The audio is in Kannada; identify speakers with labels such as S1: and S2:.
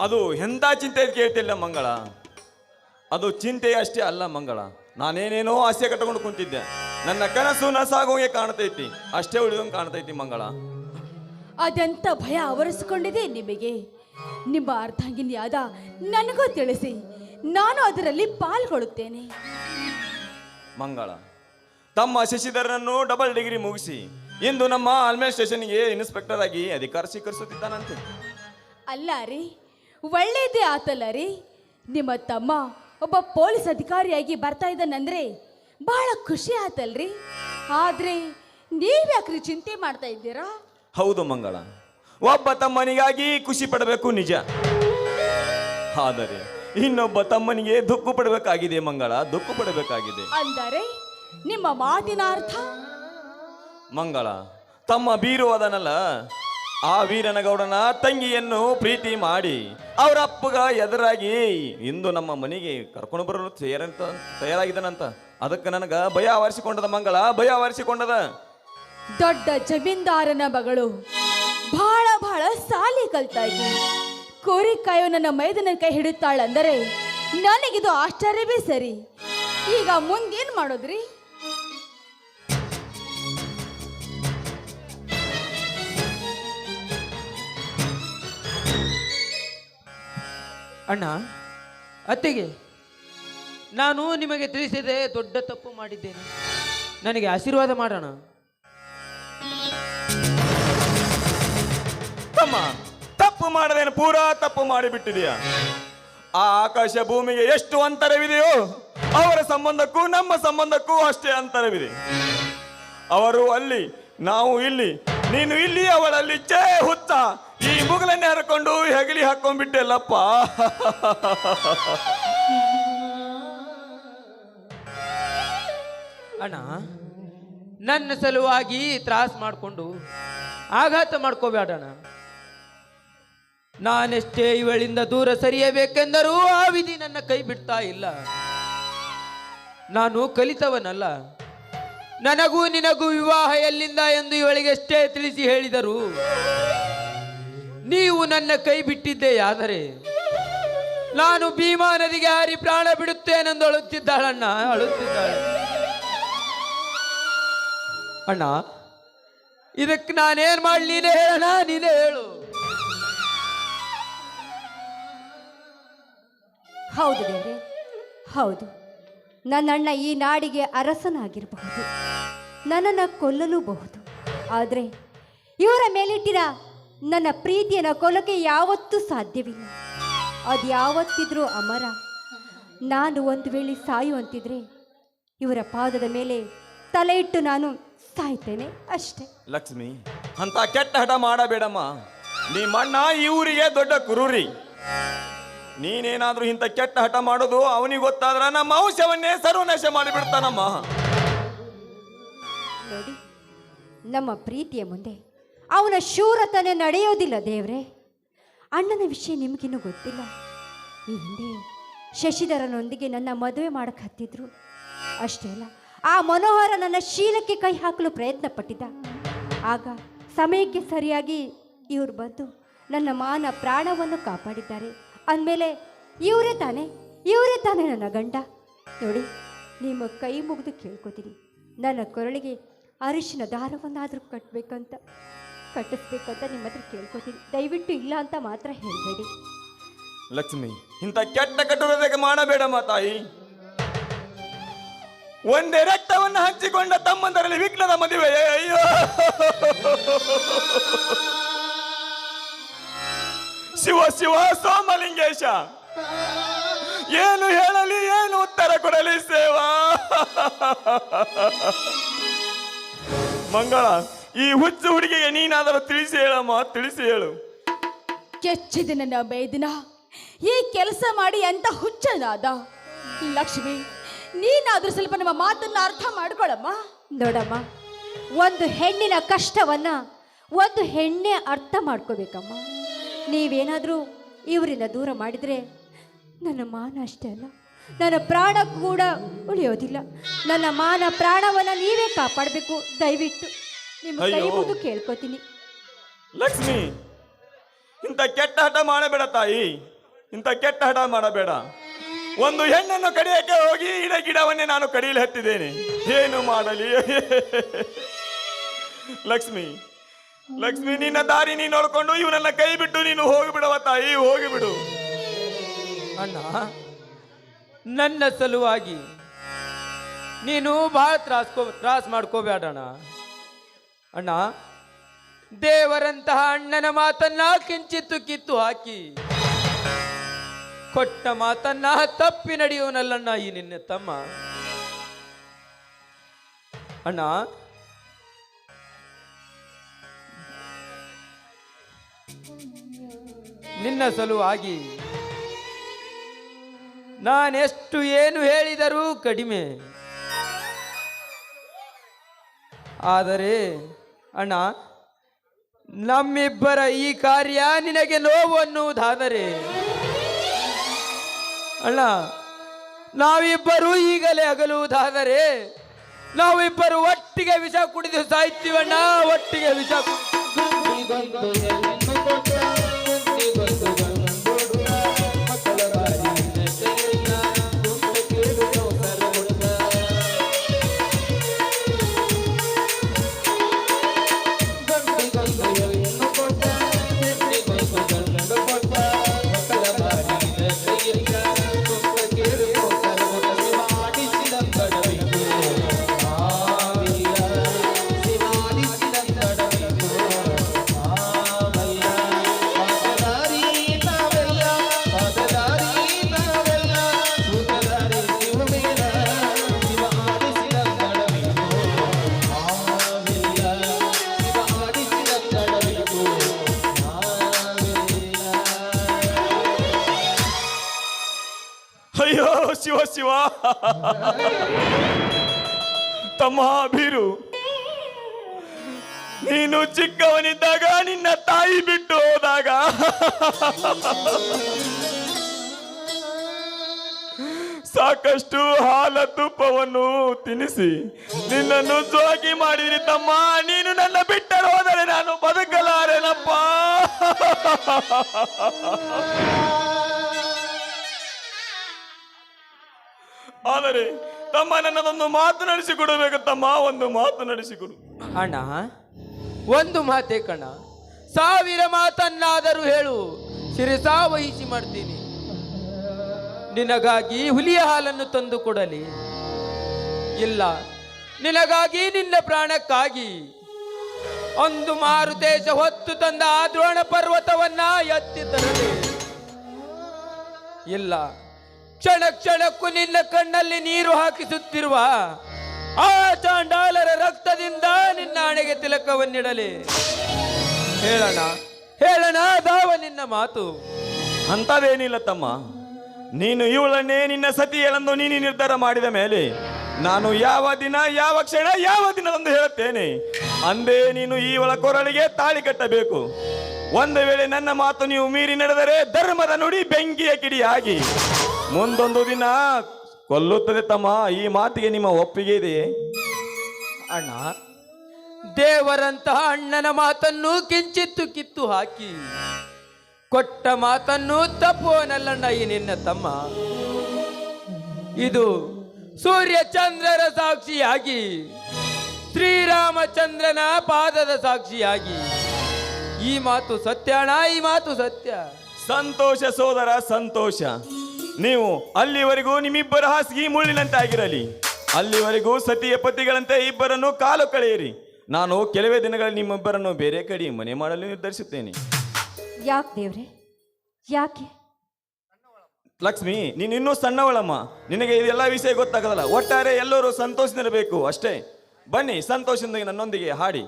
S1: ಅದು ಎಂಥ ಚಿಂತೆ ಕೇಳ್ತಿಲ್ಲ ಮಂಗಳ. ಅದು ಚಿಂತೆ ಅಷ್ಟೇ ಅಲ್ಲ ಮಂಗಳ. ನಾನೇನೇನೋ ಆಸೆ ಕಟ್ಕೊಂಡು ಕುಂತಿದ್ದೆ. ನನ್ನ ಕನಸು ನಸಾಗೋಗೆ ಕಾಣ್ತೈತಿ. ಅಷ್ಟೇ ಉಳಿದಂಗೆ ಕಾಣ್ತೈತಿ ಮಂಗಳ.
S2: ಅದೆಂತ ಭಯ ಆವರಿಸಿಕೊಂಡಿದೆ ನಿಮಗೆ? ನಿಮ್ಮ ಅರ್ಧಾಂಗಿನಿಯಾದ ನನಗೂ ತಿಳಿಸಿ. ನಾನು ಅದರಲ್ಲಿ ಪಾಲ್ಗೊಳ್ಳುತ್ತೇನೆ.
S1: ಮಂಗಳ ತಮ್ಮ ಶಶಿಧರನನ್ನು ಡಬಲ್ ಡಿಗ್ರಿ ಮುಗಿಸಿ ಇಂದು ನಮ್ಮ ಆಲ್ಮೇಲ್ ಸ್ಟೇಷನ್ಗೆ ಇನ್ಸ್ಪೆಕ್ಟರ್ ಆಗಿ ಅಧಿಕಾರ ಸ್ವೀಕರಿಸುತ್ತಿದ್ದಾನಂತೆ.
S2: ಅಲ್ಲ ರೀ ಒಳ್ಳೇದೇ ಆತಲ್ಲ ರೀ. ನಿಮ್ಮ ತಮ್ಮ ಒಬ್ಬ ಪೊಲೀಸ್ ಅಧಿಕಾರಿಯಾಗಿ ಬರ್ತಾ ಇದ್ದಾನಂದ್ರೆ ಬಹಳ ಖುಷಿ ಆತಲ್ರಿ. ಆದ್ರೆ ನೀವ್ಯಾಕ್ರಿ ಚಿಂತೆ ಮಾಡ್ತಾ ಇದ್ದೀರಾ?
S1: ಹೌದು ಮಂಗಳ ಒಬ್ಬ ತಮ್ಮನಿಗಾಗಿ ಖುಷಿ ಪಡಬೇಕು ನಿಜ. ಆದರೆ ಇನ್ನೊಬ್ಬ ತಮ್ಮನಿಗೆ ದುಃಖ ಪಡಬೇಕಾಗಿದೆ ಮಂಗಳ ದುಃಖ ಪಡಬೇಕಾಗಿದೆ.
S2: ಅಂದರೆ ನಿಮ್ಮ ಮಾತಿನ ಅರ್ಥ?
S1: ಮಂಗಳ ತಮ್ಮ ಬೀರು ಅದನಲ್ಲ. ಆ ವೀರನಗೌಡನ ತಂಗಿಯನ್ನು ಪ್ರೀತಿ ಮಾಡಿ ಅವರ ಅಪ್ಪಗ ಎದುರಾಗಿ ಇಂದು ನಮ್ಮ ಮನೆಗೆ ಕರ್ಕೊಂಡು ಬರಲು ತಯಾರಂತ, ತಯಾರಾಗಿದ್ದಾನಂತ. ಅದಕ್ಕೆ ನನಗೆ ಭಯ ಆವರಿಸಿಕೊಂಡದ ಮಂಗಳ, ಭಯ ಆವರಿಸಿಕೊಂಡದ.
S2: ದೊಡ್ಡ ಜಮೀನ್ದಾರನ ಮಗಳು ಬಹಳ ಬಹಳ ಸಾಲಿ ಕಲ್ತಾಗಿ ಕೋರಿಕಾಯೋ ನನ್ನ ಮೈದನ ಕೈ ಹಿಡಿತಾಳಂದರೆ ನನಗಿದು ಆಶ್ಚರ್ಯವೇ ಸರಿ. ಈಗ ಮುಂದೇನು ಮಾಡೋದ್ರಿ?
S3: ಅಣ್ಣ, ಅತ್ತಿಗೆ, ನಾನು ನಿಮಗೆ ತಿಳಿಸಿದೆ ದೊಡ್ಡ ತಪ್ಪು ಮಾಡಿದ್ದೇನೆ. ನನಗೆ ಆಶೀರ್ವಾದ ಮಾಡೋಣ.
S1: ತಮ್ಮ, ತಪ್ಪು ಮಾಡದೇನು ಪೂರಾ ತಪ್ಪು ಮಾಡಿಬಿಟ್ಟಿದೆಯಾ? ಆ ಆಕಾಶ ಭೂಮಿಗೆ ಎಷ್ಟು ಅಂತರವಿದೆಯೋ, ಅವರ ಸಂಬಂಧಕ್ಕೂ ನಮ್ಮ ಸಂಬಂಧಕ್ಕೂ ಅಷ್ಟೇ ಅಂತರವಿದೆ. ಅವರು ಅಲ್ಲಿ, ನಾವು ಇಲ್ಲಿ, ನೀನು ಇಲ್ಲಿ, ಅವಳಲ್ಲಿ ಚೇ ಹುತ್ತ ಈ ಮುಗಲನ್ನೇ ಹರ್ಕೊಂಡು ಹೆಗಲಿ ಹಾಕೊಂಡ್ಬಿಟ್ಟೆಲ್ಲಪ್ಪ.
S3: ಅಣ್ಣ, ನನ್ನ ಸಲುವಾಗಿ ತ್ರಾಸ ಮಾಡಿಕೊಂಡು ಆಘಾತ ಮಾಡ್ಕೋಬೇಡಣ ನಾನೆಷ್ಟೇ ಇವಳಿಂದ ದೂರ ಸರಿಯಬೇಕೆಂದರೂ ಆ ವಿಧಿ ನನ್ನ ಕೈ ಬಿಡ್ತಾ ಇಲ್ಲ. ನಾನು ಕಲಿತವನಲ್ಲ. ನನಗೂ ನಿನಗೂ ವಿವಾಹ ಎಲ್ಲಿಂದ ಎಂದು ಇವಳಿಗೆ ಎಷ್ಟೇ ತಿಳಿಸಿ ಹೇಳಿದರು ನೀವು ನನ್ನ ಕೈ ಬಿಟ್ಟಿದ್ದೆಯಾದರೆ ನಾನು ಭೀಮಾ ನದಿಗೆ ಹಾರಿ ಪ್ರಾಣ ಬಿಡುತ್ತೇನೆಂದು ಅಳುತ್ತಿದ್ದಾಳಣ್ಣ ಅಳುತ್ತಿದ್ದಾಳೆ. ಅಣ್ಣ, ಇದಕ್ಕೆ ನಾನೇನ್ ಮಾಡಲಿ ನೀನೇ ಅಣ್ಣ, ನೀನೇ ಹೇಳು.
S4: ಹೌದು ದೇವ್ರೆ, ಹೌದು. ನನ್ನ ಅಣ್ಣ ಈ ನಾಡಿಗೆ ಅರಸನಾಗಿರಬಹುದು. ನನ್ನನ್ನು ಕೊಲ್ಲಲೂಬಹುದು. ಆದರೆ ಇವರ ಮೇಲಿಟ್ಟಿನ ನನ್ನ ಪ್ರೀತಿಯನ್ನು ಕೊಲಕ್ಕೆ ಯಾವತ್ತೂ ಸಾಧ್ಯವಿಲ್ಲ. ಅದು ಯಾವತ್ತಿದ್ರೂ ಅಮರ. ನಾನು ಒಂದು ವೇಳೆ ಸಾಯುವಂತಿದ್ರೆ ಇವರ ಪಾದದ ಮೇಲೆ ತಲೆ ಇಟ್ಟು ನಾನು ಸಾಯ್ತೇನೆ ಅಷ್ಟೇ.
S1: ಲಕ್ಷ್ಮಿ ಅಂತ ಕೆಟ್ಟ ಹಠ ಮಾಡಬೇಡಮ್ಮ. ನಿಮ್ಮಣ್ಣ ಈ ಊರಿಗೆ ದೊಡ್ಡ ಕುರುರಿ. ನೀನೇನಾದ್ರೂ ಇಂಥ ಕೆಟ್ಟ ಹಠ ಮಾಡೋದು ಅವನಿಗೆ ಗೊತ್ತಾದ್ರ ನಮ್ಮ ಅಂಶವನ್ನೇ ಸರ್ವನಾಶ ಮಾಡಿಬಿಡ್ತಾನಮ್ಮ.
S4: ನೋಡಿ ನಮ್ಮ ಪ್ರೀತಿಯ ಮುಂದೆ ಅವನ ಶೂರತನೆ ನಡೆಯೋದಿಲ್ಲ ದೇವ್ರೆ. ಅಣ್ಣನ ವಿಷಯ ನಿಮಗಿನ್ನೂ ಗೊತ್ತಿಲ್ಲ. ಈ ಹಿಂದೆ ಶಶಿಧರನೊಂದಿಗೆ ನನ್ನ ಮದುವೆ ಮಾಡಕ್ಕೆ ಹತ್ತಿದ್ರು. ಅಷ್ಟೇ ಅಲ್ಲ, ಆ ಮನೋಹರ ನನ್ನ ಶೀಲಕ್ಕೆ ಕೈ ಹಾಕಲು ಪ್ರಯತ್ನ ಪಟ್ಟಿದ್ದ ಆಗ ಸಮಯಕ್ಕೆ ಸರಿಯಾಗಿ ಇವರು ಬಂದು ನನ್ನ ಮಾನ ಪ್ರಾಣವನ್ನು ಕಾಪಾಡಿದ್ದಾರೆ. ಅಂದಮೇಲೆ ಇವರೇ ತಾನೇ ಇವರೇ ತಾನೇ ನನ್ನ ಗಂಡ. ನೋಡಿ, ನಿಮ್ಮ ಕೈ ಮುಗಿದು ಕೇಳ್ಕೊತೀನಿ. ನನ್ನ ಕೊರಳಿಗೆ ಅರಿಶಿನ ದಾರವನ್ನಾದರೂ ಕಟ್ಟಬೇಕಂತ ಕಟ್ಟಿಸ್ಬೇಕಂತ ನಿಮ್ಮ ಹತ್ರ ಕೇಳ್ಕೊತೀನಿ. ದಯವಿಟ್ಟು ಇಲ್ಲ ಅಂತ ಮಾತ್ರ ಹೇಳಬೇಡಿ.
S1: ಲಕ್ಷ್ಮಿ, ಇಂಥ ಕೆಟ್ಟ ಕಟ್ಟುವುದಕ್ಕೆ ಮಾಡಬೇಡಮ್ಮ ತಾಯಿ. ಒಂದೇ ರಕ್ತವನ್ನು ಹಂಚಿಕೊಂಡ ತಮ್ಮಂದರಲ್ಲಿ ವಿಘ್ನದ ಮದುವೆ. ಅಯ್ಯೋ. ಶಿವ ಶಿವ, ಸೋಮಲಿಂಗೇಶ. ಏನು ಹೇಳಲಿ, ಏನು ಉತ್ತರ ಕೊಡಲಿ, ಸೇವಾ. ಮಂಗಳ ಈ ಹುಚ್ಚು ಹುಡುಗಿಗೆ ನೀನಾದರೂ ತಿಳಿಸಿ ಹೇಳಮ್ಮ ತಿಳಿಸಿ ಹೇಳು.
S2: ಕೆಚ್ಚಿದ ನನ್ನ ಬೇದಿನ ಈ ಕೆಲಸ ಮಾಡಿ ಎಂತ ಹುಚ್ಚನಾದ? ಲಕ್ಷ್ಮಿ ನೀನಾದ್ರೂ ಸ್ವಲ್ಪ ನಮ್ಮ ಮಾತನ್ನ ಅರ್ಥ ಮಾಡ್ಕೊಳಮ್ಮ.
S4: ನೋಡಮ್ಮ ಒಂದು ಹೆಣ್ಣಿನ ಕಷ್ಟವನ್ನ ಒಂದು ಹೆಣ್ಣೆ ಅರ್ಥ ಮಾಡ್ಕೋಬೇಕಮ್ಮ. ನೀವೇನಾದರೂ ಇವರಿಂದ ದೂರ ಮಾಡಿದರೆ ನನ್ನ ಮಾನ ಅಷ್ಟೇ ಅಲ್ಲ ನನ್ನ ಪ್ರಾಣ ಕೂಡ ಉಳಿಯೋದಿಲ್ಲ. ನನ್ನ ಮಾನ ಪ್ರಾಣವನ್ನ ನೀವೇ ಕಾಪಾಡಬೇಕು ದಯವಿಟ್ಟು. ನಿಮ್ಮ ಕೈ
S1: ಅಯ್ಯೋ.
S4: ಮುಗಿದು ಕೇಳ್ಕೊತೀನಿ.
S1: ಲಕ್ಷ್ಮಿ ಇಂಥ ಕೆಟ್ಟ ಹಠ ಮಾಡಬೇಡ ತಾಯಿ. ಇಂಥ ಕೆಟ್ಟ ಹಠ ಮಾಡಬೇಡ. ಒಂದು ಹೆಣ್ಣನ್ನು ಕಡಿಯಕ್ಕೆ ಹೋಗಿ ಇಡ ಗಿಡವನ್ನೇ ನಾನು ಕಡಿಯಲು ಹತ್ತಿದ್ದೇನೆ. ಏನು ಮಾಡಲಿ? ಲಕ್ಷ್ಮಿ ಲಕ್ಷ್ಮಿ ನಿನ್ನ ದಾರಿ ನೀನು ನೋಡ್ಕೊಂಡು ಇವನನ್ನ ಕೈ ಬಿಟ್ಟು ನೀನು ಹೋಗಿಬಿಡವ ತಾಯಿ ಹೋಗಿಬಿಡು.
S3: ಅಣ್ಣ ನನ್ನ ಸಲುವಾಗಿ ನೀನು ಭಾಳ ತ್ರಾಸ್ಕೋ ತ್ರಾಸ್ ಮಾಡ್ಕೋಬೇಡಣ್ಣ ಅಣ್ಣ, ದೇವರಂತಹ ಅಣ್ಣನ ಮಾತನ್ನ ಕಿಂಚಿತ್ತು ಕಿತ್ತು ಹಾಕಿ. ಕೊಟ್ಟ ಮಾತನ್ನ ತಪ್ಪಿ ನಡೆಯುವನಲ್ಲಣ್ಣ ಈ ನಿನ್ನ ತಮ್ಮ. ಅಣ್ಣ, ನಿನ್ನ ಸಲುವಾಗಿ ನಾನೆಷ್ಟು ಏನು ಹೇಳಿದರೂ ಕಡಿಮೆ. ಆದರೆ ಅಣ್ಣ, ನಮ್ಮಿಬ್ಬರ ಈ ಕಾರ್ಯ ನಿನಗೆ ನೋವು ಅನ್ನುವುದಾದರೆ? ಅಣ್ಣ, ನಾವಿಬ್ಬರು ಈಗಲೇ ಅಗಲುವುದಾದರೆ? ನಾವಿಬ್ಬರು ಒಟ್ಟಿಗೆ ವಿಷ ಕುಡಿದು ಸಾಯ್ತೀವಣ್ಣ, ಒಟ್ಟಿಗೆ ವಿಷ
S1: ಅಯ್ಯೋ, ಶಿವ ಶಿವ. ತಮ್ಮ ಬೀರು ನೀನು ಚಿಕ್ಕವನಿದ್ದಾಗ ನಿನ್ನ ತಾಯಿ ಬಿಟ್ಟು ಹೋದಾಗ. ಸಾಕಷ್ಟು ಹಾಲ ತುಪ್ಪವನ್ನು ತಿನ್ನಿಸಿ ನಿನ್ನನ್ನು ಜೋಗಿ ಮಾಡಿರಿ ತಮ್ಮ. ನೀನು ನನ್ನ ಬಿಟ್ಟರು ಹೋದರೆ ನಾನು ಬದುಕಲಾರೆನಪ್ಪ. ಆದರೆ ತಮ್ಮ ನನ್ನದೊಂದು ಮಾತು ನಡೆಸಿಕೊಡಬೇಕು, ತಮ್ಮ ಒಂದು ಮಾತು ನಡೆಸಿಕೊಡು.
S3: ಅಣ್ಣ, ಒಂದು ಮಾತೇ ಕಣ ಸಾವಿರ ಮಾತನ್ನಾದರೂ ಹೇಳು, ಶಿರಸಾ ವಹಿಸಿ ಮಾಡ್ತೀನಿ. ನಿನಗಾಗಿ ಹುಲಿಯ ಹಾಲನ್ನು ತಂದು ಕೊಡಲಿ. ಇಲ್ಲ, ನಿನಗಾಗಿ ನಿನ್ನ ಪ್ರಾಣಕ್ಕಾಗಿ. ಒಂದು ಮಾರುತೇಶ ಹೊತ್ತು ತಂದ ಆ ದ್ರೋಣ ಪರ್ವತವನ್ನ ಎತ್ತಿ ತರಲಿ ಇಲ್ಲ ಕ್ಷಣ ಕ್ಷಣಕ್ಕೂ ನಿನ್ನ ಕಣ್ಣಲ್ಲಿ ನೀರು ಹಾಕಿಸುತ್ತಿರುವ ಆ ಚಾಂಡಾಲರ ರಕ್ತದಿಂದ ನಿನ್ನ ಹಣೆಗೆ ತಿಲಕವನ್ನಿಡಲಿ. ಹೇಳೋಣ ಹೇಳೋಣ ದಾವ ನಿನ್ನ ಮಾತು.
S1: ಅಂಥದ್ದೇನಿಲ್ಲ ತಮ್ಮ, ನೀನು ಇವಳನ್ನೇ ನಿನ್ನ ಸತಿಯಳೆಂದು ನೀನು ನಿರ್ಧಾರ ಮಾಡಿದ ಮೇಲೆ ನಾನು ಯಾವ ದಿನ, ಯಾವ ಕ್ಷಣ, ಯಾವ ದಿನದಂದು ಹೇಳುತ್ತೇನೆ. ಅಂದೇ ನೀನು ಇವಳ ಕೊರಳಿಗೆ ತಾಳಿ ಕಟ್ಟಬೇಕು. ಒಂದು ವೇಳೆ ನನ್ನ ಮಾತು ನೀವು ಮೀರಿ ನಡೆದರೆ ಧರ್ಮದ ನುಡಿ ಬೆಂಕಿಯ ಕಿಡಿಯಾಗಿ. ಮುಂದೊಂದು ದಿನ ಕೊಲ್ಲುತ್ತದೆ ತಮ್ಮ, ಈ ಮಾತಿಗೆ ನಿಮ್ಮ ಒಪ್ಪಿಗೆ ಇದೆಯೇ
S3: ಅಣ್ಣ, ದೇವರಂತಹ ಅಣ್ಣನ ಮಾತನ್ನು ಕಿಂಚಿತ್ತು ಕಿತ್ತು ಹಾಕಿ, ಕೊಟ್ಟ ಮಾತನ್ನು ತಪ್ಪುವನಲ್ಲಣ್ಣ ಈ ನಿನ್ನ ತಮ್ಮ. ಇದು ಸೂರ್ಯ ಚಂದ್ರರ ಸಾಕ್ಷಿಯಾಗಿ, ಶ್ರೀರಾಮಚಂದ್ರನ ಪಾದದ ಸಾಕ್ಷಿಯಾಗಿ. ಈ ಮಾತು ಸತ್ಯ ಅಣ್ಣ, ಈ ಮಾತು ಸತ್ಯ.
S1: ಸಂತೋಷ ಸೋದರ, ಸಂತೋಷ. ನೀವು ಅಲ್ಲಿವರೆಗೂ ನಿಮ್ಮಿಬ್ಬರ ಹಾಸಿಗೆ ಮುಳ್ಳಿನಂತೆ ಆಗಿರಲಿ ಅಲ್ಲಿವರೆಗೂ ಸತಿಯ ಪತಿಗಳಂತೆ ಇಬ್ಬರನ್ನು ಕಾಲು ಕಳೆಯಿರಿ. ನಾನು ಕೆಲವೇ ದಿನಗಳಲ್ಲಿ ನಿಮ್ಮಿಬ್ಬರನ್ನು ಬೇರೆ ಕಡೆ ಮನೆ ಮಾಡಲು ನಿರ್ಧರಿಸುತ್ತೇನೆ.
S4: ಯಾಕೆ ದೇವ್ರೆ? ಯಾಕೆ?
S1: ಲಕ್ಷ್ಮಿ ನೀನು ಇನ್ನೂ ಸಣ್ಣವಳಮ್ಮ. ನಿನಗೆ ಇದೆಲ್ಲ ವಿಷಯ ಗೊತ್ತಾಗಲ್ಲ. ಒಟ್ಟಾರೆ ಎಲ್ಲರೂ ಸಂತೋಷದಿರಬೇಕು ಅಷ್ಟೇ. ಬನ್ನಿ ಸಂತೋಷದಿಂದ ನನ್ನೊಂದಿಗೆ ಹಾಡಿ.